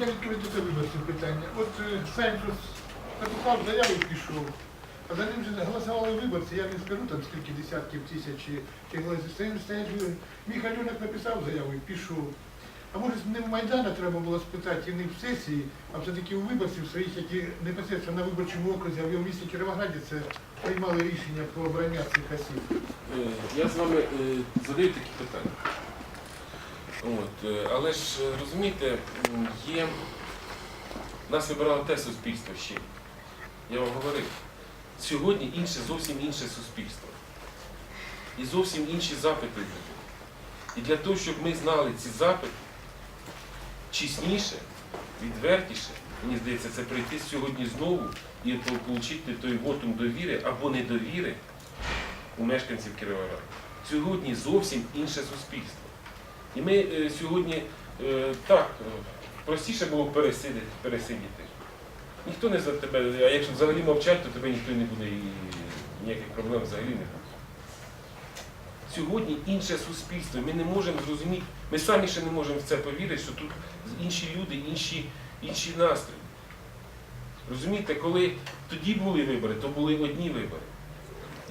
Я відкрию до тебе це питання. От е, Сенчус написав заяву і пішов. А за ним же голосували виборці, я не скажу там скільки десятків тисяч чи голосів. Міхалюнок написав заяву і пішов. А може не в Майдана треба було спитати і не в сесії, а все-таки у виборців своїх, які непосередньо на виборчому окрузі, а в місті Кіровограді це приймали рішення про обрання цих осіб. Е, Я з вами е, задаю такі питання. От, е, але ж е, розумієте, є. Нас вибирало те суспільство ще. Я вам говорив. Сьогодні інше, зовсім інше суспільство. І зовсім інші запити людей. І для того, щоб ми знали ці запити чесніше, відвертіше, мені здається, це прийти сьогодні знову і отримати той вотум довіри або недовіри у мешканців Кіровограда. Сьогодні зовсім інше суспільство. І ми е, сьогодні е, так, е, простіше було пересидіти, пересидіти. Ніхто не за тебе, а якщо взагалі мовчать, то тебе ніхто не буде і ніяких проблем взагалі не буде. Сьогодні інше суспільство. Ми не можемо зрозуміти, ми самі ще не можемо в це повірити, що тут інші люди, інші, інші настрої. Розумієте, коли тоді були вибори, то були одні вибори.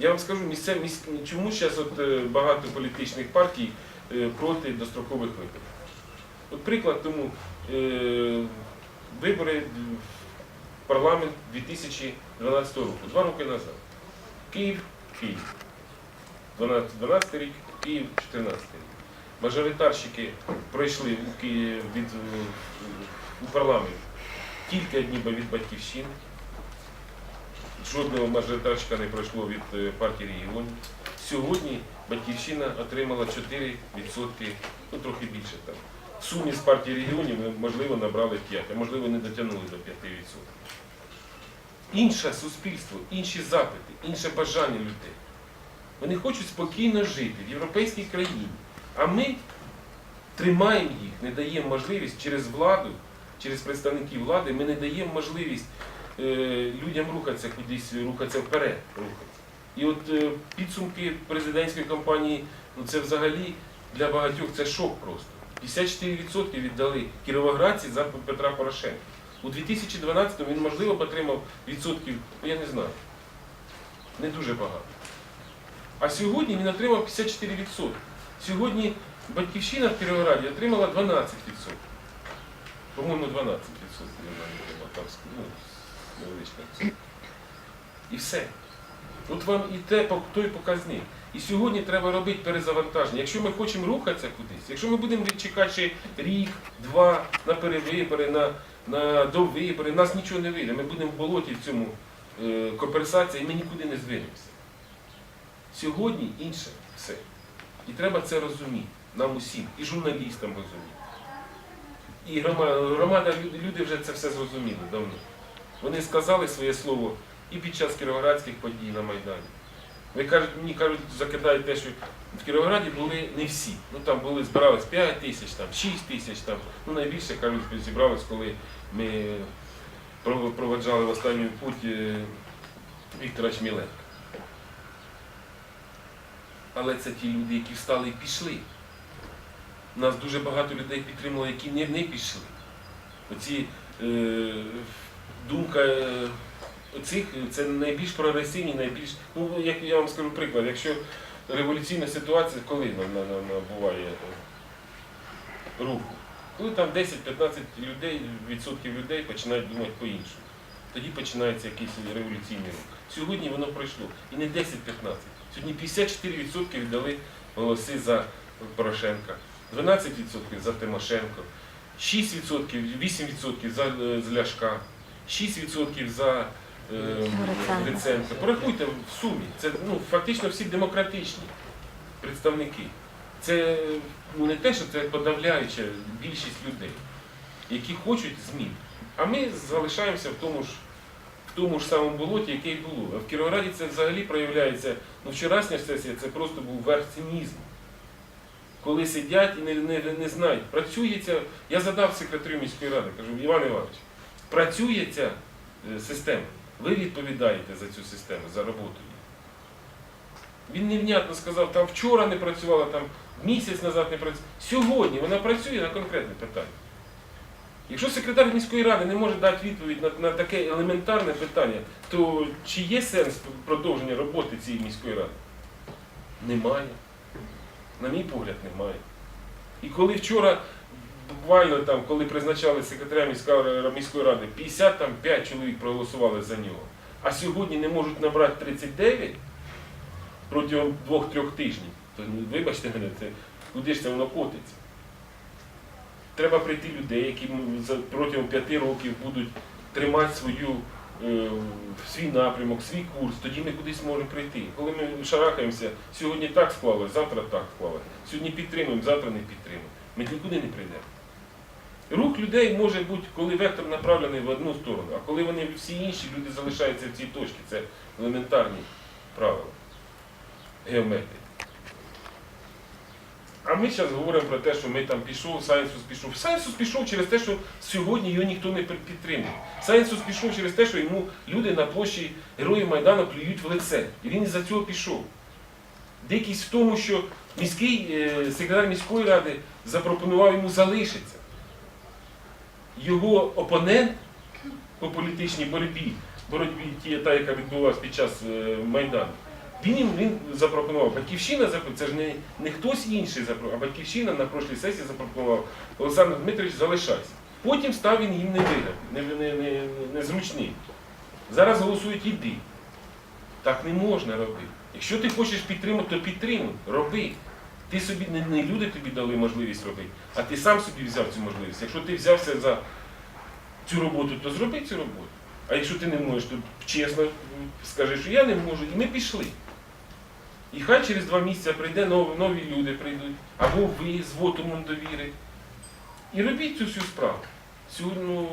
Я вам скажу, місце, міс... чому зараз от, багато політичних партій проти дострокових виборів. От приклад тому е, вибори в парламент 2012 року, два роки назад. Київ, Київ. 12, 12 рік, Київ 14 рік. Мажоритарщики пройшли у Києві від, е, у парламент тільки одні від батьківщини. Жодного мажоритарщика не пройшло від е, партії регіонів. Сьогодні батьківщина отримала 4%, ну трохи більше там. В сумі з партії регіонів ми, можливо, набрали 5, а можливо не дотягнули до 5%. Інше суспільство, інші запити, інше бажання людей. Вони хочуть спокійно жити в європейській країні. А ми тримаємо їх, не даємо можливість через владу, через представників влади, ми не даємо можливість е, людям рухатися кудись, рухатися вперед. Рухатися. І от е, підсумки президентської кампанії, ну це взагалі для багатьох це шок просто. 54% віддали кіровоградці за Петра Порошенка. У 2012-му він, можливо, отримав відсотків, ну я не знаю, не дуже багато. А сьогодні він отримав 54%. Сьогодні батьківщина в Кіровограді отримала 12%. По-моєму, 12% вона отримала, там ну, невеличка. І все. От вам і те, той показник. І сьогодні треба робити перезавантаження. Якщо ми хочемо рухатися кудись, якщо ми будемо чекати ще рік, два на перевибори, на, на довибори, нас нічого не вийде. Ми будемо в болоті в цьому е, коперсації, і ми нікуди не звинемося. Сьогодні інше все. І треба це розуміти нам усім, і журналістам розуміти. І громада, люди вже це все зрозуміли давно. Вони сказали своє слово і під час кіровоградських подій на Майдані. Ви кажуть, мені кажуть, закидають те, що в Кіровограді були не всі. Ну там були, збирались 5 тисяч, там 6 тисяч, там, ну найбільше кажуть, зібрались, коли ми пров- проведжали в останню путь е, Віктора Чміленка. Але це ті люди, які встали і пішли. Нас дуже багато людей підтримало, які не, не пішли. Оці е, думка е, оцих це найбільш прогресивні, найбільш. Ну, як я вам скажу приклад, якщо революційна ситуація, коли на- на- на- набуває е, руху? Коли там 10-15 людей, відсотків людей починають думати по-іншому. Тоді починається якийсь революційний рух. Сьогодні воно пройшло. І не 10-15. Сьогодні 54% віддали голоси за Порошенка, 12% за Тимошенко, 6%, 8% за е, Ляшка, 6% за е, Гриценка. Гриценка. Порахуйте в сумі. Це ну, фактично всі демократичні представники. Це ну, не те, що це подавляюча більшість людей, які хочуть змін. А ми залишаємося в тому ж в тому ж самому болоті, яке й було. А в Кіровограді це взагалі проявляється. Ну, вчорашня сесія це просто був верх цинізму. Коли сидять і не, не, не знають, працює ця. Я задав секретарю міської ради, кажу, Іван Іванович, працює ця е, система. Ви відповідаєте за цю систему, за роботу. її. Він невнятно сказав, там вчора не працювала, там місяць назад не працювала. Сьогодні вона працює на конкретне питання. Якщо секретар міської ради не може дати відповідь на, на таке елементарне питання, то чи є сенс продовження роботи цієї міської ради? Немає. На мій погляд, немає. І коли вчора, буквально там, коли призначали секретаря міської ради, 55 чоловік проголосували за нього, а сьогодні не можуть набрати 39 протягом двох-трьох тижнів, то ну, вибачте мене, це куди ж це воно котиться? Треба прийти людей, які протягом п'яти років будуть тримати свою, е, свій напрямок, свій курс, тоді ми кудись можемо прийти. Коли ми шарахаємося, сьогодні так склалось, завтра так склалось, сьогодні підтримуємо, завтра не підтримуємо. Ми нікуди не прийдемо. Рух людей може бути, коли вектор направлений в одну сторону, а коли вони всі інші люди залишаються в цій точці. Це елементарні правила геометрії. А ми зараз говоримо про те, що ми там пішов, Сайнсус пішов. Сайнсус пішов через те, що сьогодні його ніхто не підтримує. Сайнсус пішов через те, що йому люди на площі Героїв Майдану плюють в лице. І він із-за цього пішов. Дикість в тому, що міський е, секретар міської ради запропонував йому залишитися. Його опонент по політичній боротьбі, боротьбі ті, та, яка відбулася під час е, Майдану, він їм він запропонував. Батьківщина це ж не, не хтось інший запропонував, а батьківщина на прошлій сесії запропонував Олександр Дмитрович, залишайся. Потім став він їм невигідний, не, не, не, незручний. Зараз голосують іди. Так не можна робити. Якщо ти хочеш підтримати, то підтримуй, роби. Ти собі не, не люди тобі дали можливість робити, а ти сам собі взяв цю можливість. Якщо ти взявся за цю роботу, то зроби цю роботу. А якщо ти не можеш, то чесно скажи, що я не можу, і ми пішли. І хай через два місяці прийде нові, нові люди прийдуть, або ви з вотумом довіри. І робіть цю всю справу. Сьогодні ну,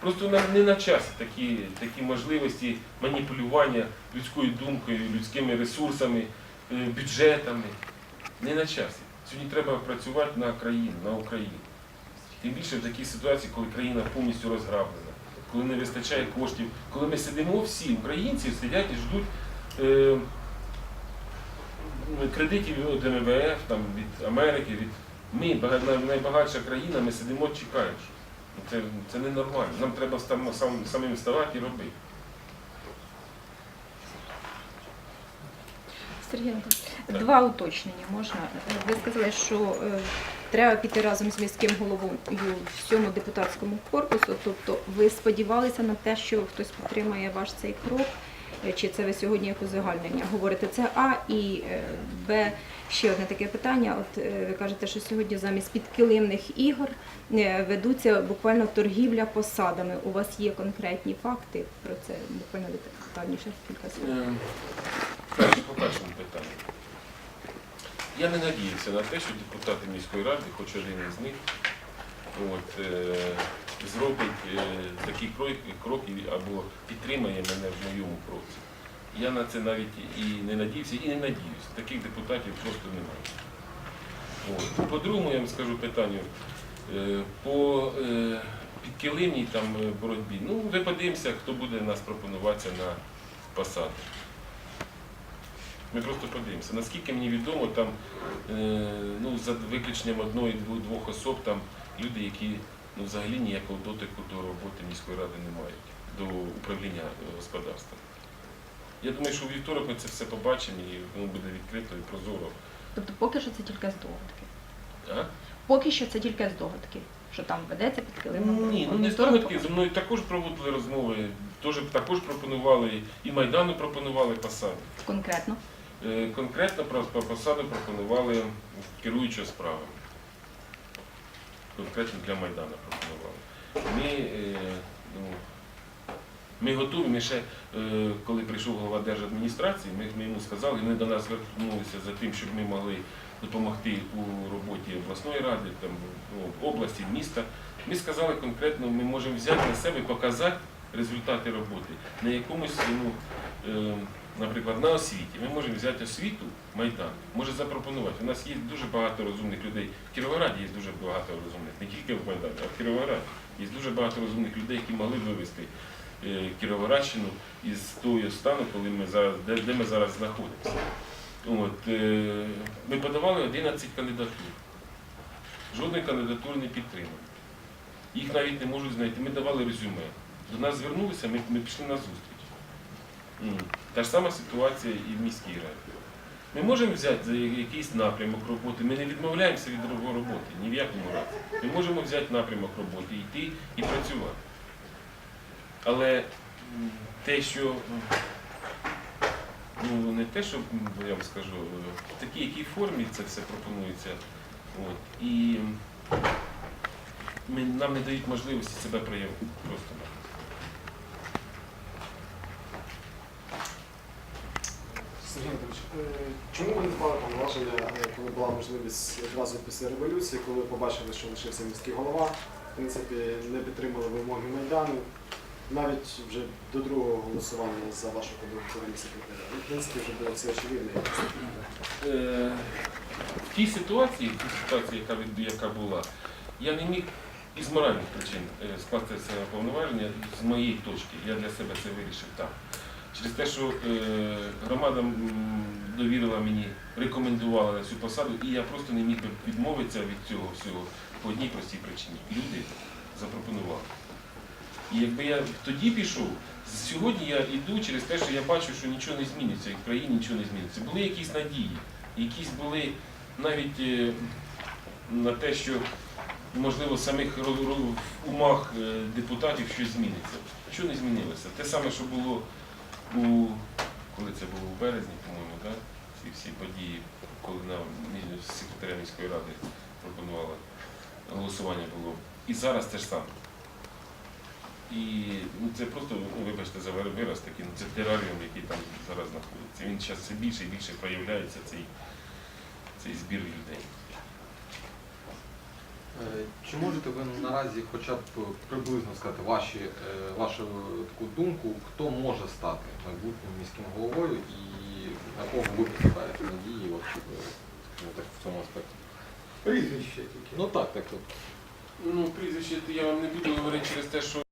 просто не на часі такі, такі можливості маніпулювання людською думкою, людськими ресурсами, е, бюджетами. Не на часі. Сьогодні треба працювати на країну, на Україну. Тим більше в такій ситуації, коли країна повністю розграблена, коли не вистачає коштів, коли ми сидимо всі, українці сидять і ждуть е, кредитів від МВФ, там, від Америки, від ми, найбагатша країна, ми сидимо. Ну, Це, це ненормально. Нам треба сам, сам, самим вставати і робити. Сергій Анатолійович, два уточнення можна. Ви сказали, що е, треба піти разом з міським головою всьому депутатському корпусу. Тобто ви сподівалися на те, що хтось підтримає ваш цей крок? Е, Чи це ви сьогодні як узагальнення говорите? Це А і е, Б. Ще одне таке питання. От ви кажете, що сьогодні замість підкилимних ігор ведуться буквально торгівля посадами. У вас є конкретні факти про це? Буквально детальніше кілька слів. Перше по першому питанню. Я не надіявся на те, що депутати міської ради, хоч один із них, от, е, зробить е, такий крок, крок або підтримає мене в моєму кроці. Я на це навіть і не надіявся, і не надіюся. Таких депутатів просто немає. От. По другому я вам скажу питанню. Е, По е, підкилимній там е, боротьбі. Ну, ви подивимося, хто буде нас пропонуватися на посади. Ми просто подивимося. Наскільки мені відомо, там е, ну, за виключенням одної двох особ, там люди, які ну, взагалі ніякого дотику до роботи міської ради не мають, до управління е, господарством. Я думаю, що у вівторок ми це все побачимо і воно буде відкрито і прозоро. Тобто поки що це тільки здогадки. А? Поки що це тільки здогадки, що там ведеться під килимом. Ні, ну не здогадки. Зі мною також проводили розмови, також пропонували, і Майдану пропонували посади. Конкретно. Е, Конкретно про посаду пропонували керуючого справами. Конкретно для Майдану пропонували. Ми, е, ну, ми готові, ми ще, е, коли прийшов голова держадміністрації, ми, йому сказали, вони до нас звернулися за тим, щоб ми могли допомогти у роботі обласної ради, там, ну, області, міста. Ми сказали конкретно, ми можемо взяти на себе, показати результати роботи на якомусь, ну, е, наприклад, на освіті. Ми можемо взяти освіту, Майдан, може запропонувати. У нас є дуже багато розумних людей. В Кіровограді є дуже багато розумних, не тільки в Майдані, а в Кіровограді. Є дуже багато розумних людей, які могли вивести е, Кіровоградщину із того стану, коли ми зараз, де, де ми зараз знаходимося. От, е, ми подавали 11 кандидатур. Жодної кандидатури не підтримали. їх навіть не можуть знайти. Ми давали резюме. До нас звернулися, ми, ми пішли на зустріч. Та ж сама ситуація і в міській раді. Ми можемо взяти за якийсь напрямок роботи, ми не відмовляємося від ро- роботи ні в якому разі. Ми можемо взяти напрямок роботи, йти і працювати. Але те, що ну не те, що я вам скажу, в такій якій формі це все пропонується. От, і ми, нам не дають можливості себе проявити просто. Сергій Анатолійович, е, чому ви не впали повноваження, е, коли була можливість одразу після революції, коли побачили, що лишився міський голова, в принципі, не підтримали вимоги Майдану, навіть вже до другого голосування за вашу подругу секретаря. Ну, В принципі, вже було все очевидно. Е, в тій ситуації, в тій ситуації, яка, яка була, я не міг із моральних причин скласти це повноваження з моєї точки. Я для себе це вирішив так. Через те, що е, громада довірила мені, рекомендувала на цю посаду, і я просто не міг би відмовитися від цього всього по одній простій причині. Люди запропонували. І якби я тоді пішов, сьогодні я йду через те, що я бачу, що нічого не зміниться, і в країні нічого не зміниться. Були якісь надії, якісь були навіть е, на те, що можливо в самих умах е, депутатів щось зміниться. Що не змінилося? Те саме, що було у коли це було у березні, по-моєму, да? ці всі події, коли на секретаря міської ради пропонували голосування було. І зараз те ж саме. І ну, це просто, ну, вибачте за вираз такий, ну, це тераріум, який там зараз знаходиться. Він зараз все більше і більше проявляється цей, цей збір людей. Е, Чи можете ви наразі хоча б приблизно сказати ваші, е, вашу таку думку, хто може стати майбутнім міським головою і на кого ви покладаєте надії от, е, скажімо так, в цьому аспекті? Прізвище тільки. Ну так, так. От. Ну, прізвище я вам не буду говорити через те, що